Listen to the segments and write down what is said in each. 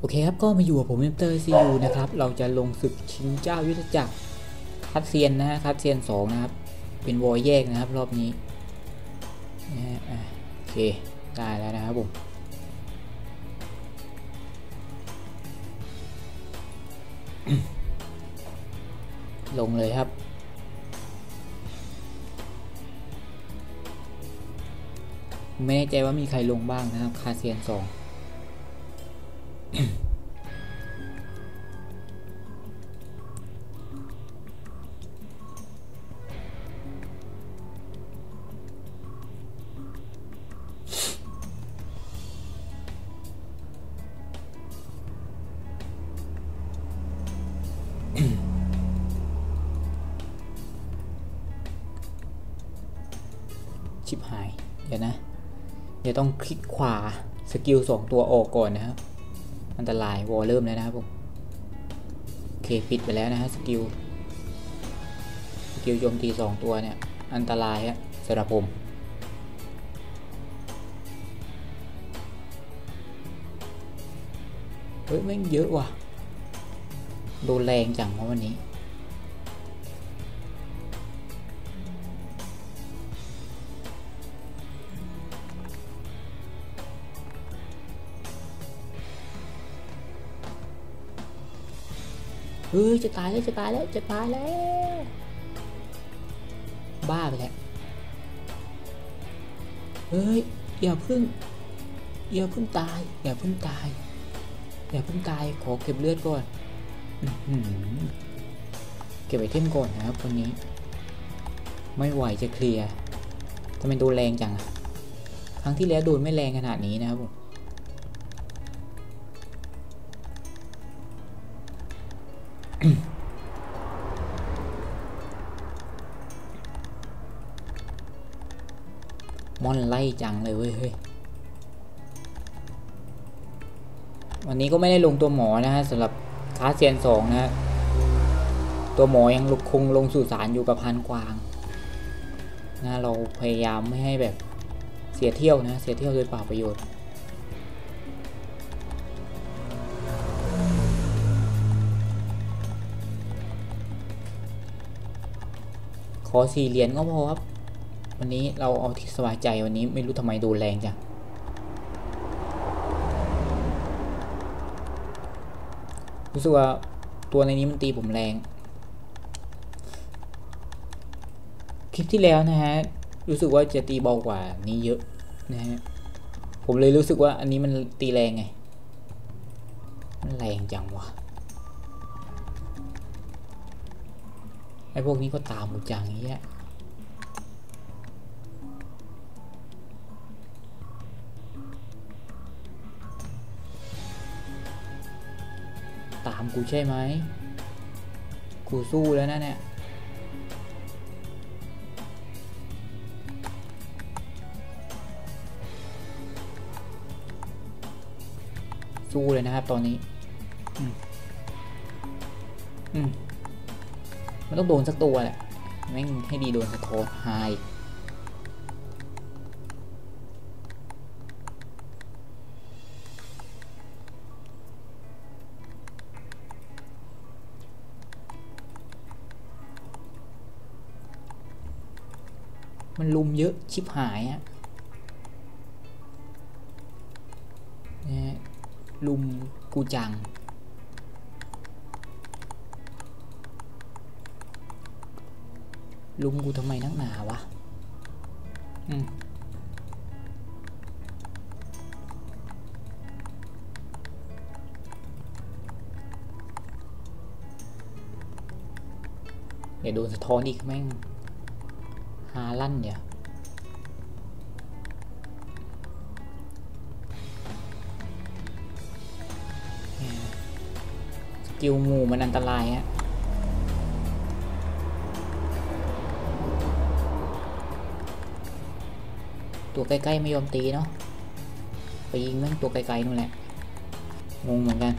โอเคครับ ก็มาอยู่กับผมเตอร์ซียูนะครับ เราจะลงศึกชิงเจ้ายุทธจักรคัดเซียนนะฮะคัดเซียนสองนะครับ เป็นวอลแยกนะครับ รอบนี้นะฮะโอเค ได้แล้วนะครับผมลงเลยครับ ไม่แน่ใจว่ามีใครลงบ้างนะครับ คาเซียนสอง ชิบหาย เดี๋ยวนะ เดี๋ยวต้องคลิกขวาสกิลสองตัวออกก่อนนะครับ อันตรายวอลเริ่มแล้วนะครับผมโอเคปิดไปแล้วนะฮะสกิลสกิลโจมตีสองตัวเนี่ยอันตรายฮะสำหรับผมเฮ้ยแม่งเยอะว่ะ โดนแรงจังวะวันนี้ เฮ้ยจะตายแล้วจะตายแล้วจะตายแล้ว บ้าไปแล้วเฮ้ยอย่าเพิ่งอย่าเพิ่งตาย อย่าเพิ่งตาย อย่าเพิ่งตายขอเก็บเลือดก่อนเก็บไอเทมก่อนนะครับวันนี้ ไม่ไหวจะเคลียร์ทำไมโดนแรงจังครั้งที่แล้วโดนไม่แรงขนาดนี้นะครับผม มอนไล่จังเลยเว้ยเฮ้ยวันนี้ก็ไม่ได้ลงตัวหมอนะฮะสำหรับคาเซียนสองนะฮะตัวหมอยังลุกคงลงสู่สารอยู่กับพันกวางนะเราพยายามไม่ให้แบบเสียเที่ยวนะเสียเที่ยวโดยเปล่าประโยชน์ขอสี่เหรียญก็พอครับ วันนี้เราเอาที่สบายใจวันนี้ไม่รู้ทำไมโดนแรงจังรู้สึกว่าตัวในนี้มันตีผมแรง คลิปที่แล้วนะฮะ รู้สึกว่าจะตีเบากว่านี้เยอะนะฮะ ผมเลยรู้สึกว่าอันนี้มันตีแรงไง มันแรงจังวะไอ้พวกนี้ก็ตามกูจังอย่างเงี้ยามกูใช่ไหมกูสู้แล้วนะเนี่ยสู้เลยนะครับตอนนี้ อืมอืมมันต้องโดนสักตัวแหละ แม่งให้ดีโดนสะท้อนไฮ มันลุมเยอะชิบหายอะนะลุมกูจัง ลุมกูทำไมนักหนาวะ อืมเดี๋ยวโดนสะท้อนอีกแม่ง ฮาลั่นเนี่ยสกิลงูมันอันตรายฮะตัวใกล้ๆไม่ยอมตีเนาะไปยิงแม่งตัวไกลๆนู่นแหละงงเหมือนกัน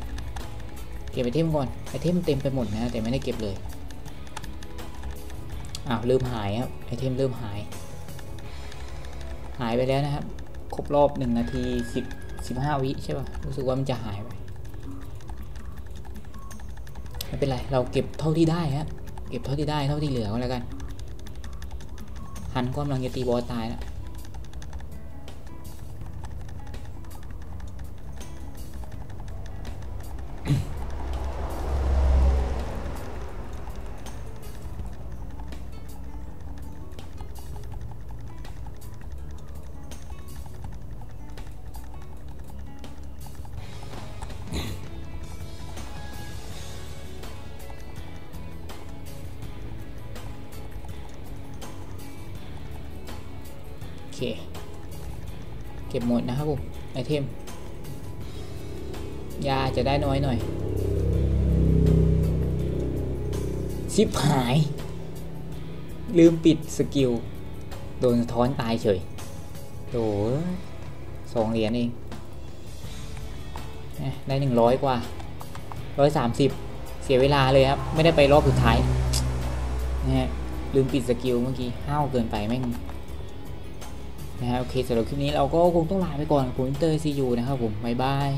เก็บไอเทมก่อนไอเทมเต็มไปหมดนะ แต่ไม่ได้เก็บเลย อ้าวเริ่มหายครับไอเทมเริ่มหาย หายไปแล้วนะครับ ครบรอบ1นาที10 15 วิใช่ป่ะรู้สึกว่ามันจะหายไปไม่เป็นไรเราเก็บเท่าที่ได้ฮะเก็บเท่าที่ได้เท่าที่เหลือก็แล้วกัน หันความลังจะตีบอสตายแล้ว เคเก็บหมดนะครับผมไอเทมยาจะได้น้อยหน่อยชิบหาย ลืมปิดสกิล โดนท้อนตายเฉยโถสองเหรียญเองได้หนึ่งร้อยกว่าร้อยสามสิบเสียเวลาเลยครับ ไม่ได้ไปรอบสุดท้ายนะฮะลืมปิดสกิลเมื่อกี้ห้าวเกินไปแม่ง นะฮะโอเคสำหรับคลิปนี้เราก็คงต้องลาไปก่อนผมอินเตอร์ซีอูนะครับผมบ๊ายบาย